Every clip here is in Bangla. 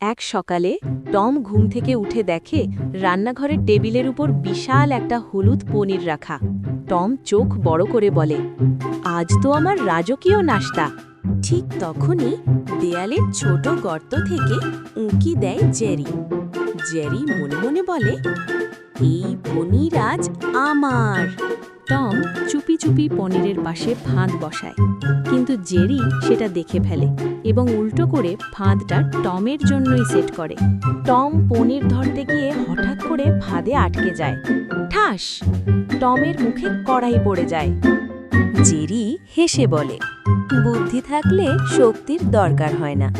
এক সকালে টম ঘুম থেকে উঠে দেখে রান্নাঘরের টেবিলের উপর বিশাল একটা হলুদ পনির রাখা। টম চোখ বড় করে বলে, আজ তো আমার রাজকীয় নাস্তা। ঠিক তখনই দেয়ালের ছোট গর্ত থেকে উঁকি দেয় জেরি। জেরি মনে মনে বলে, এই পনির আজ আমার। টম চুপি চুপি পনিরের পাশে ফাঁদ বসায়। কিন্তু জেরি সেটা দেখে ফেলে এবং উল্টো করে ফাঁদটা টমের জন্যই সেট করে। টম পনির ধরতে গিয়ে হঠাৎ করে ফাঁদে আটকে যায়। ঠাস! টমের মুখে কড়াই পড়ে যায়। জেরি হেসে বলে, বুদ্ধি থাকলে শক্তির দরকার হয় না।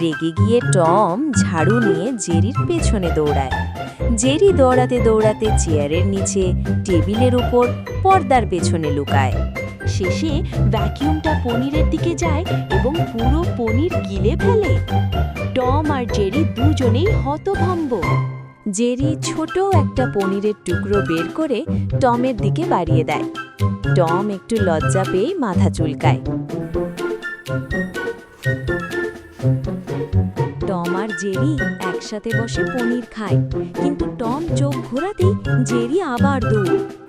রেগে গিয়ে টম ঝাড়ু নিয়ে জেরির পেছনে দৌড়ায়। জেরি দৌড়াতে দৌড়াতে চেয়ারের নিচে, টেবিলের উপর, পর্দার পেছনে লুকায়। শেষে ভ্যাকিউমটা পনিরের দিকে যায় এবং পুরো পনির গিলে ফেলে। টম আর জেরি দুজনেই হতভম্ব। জেরি ছোট একটা পনিরের টুকরো বের করে টমের দিকে বাড়িয়ে দেয়। টম একটু লজ্জা পেয়ে মাথা চুলকায়। টম আর জেরি একসাথে বসে পনির খায়, কিন্তু টম চোখ ঘোরাতেই জেরি আবার দৌড়।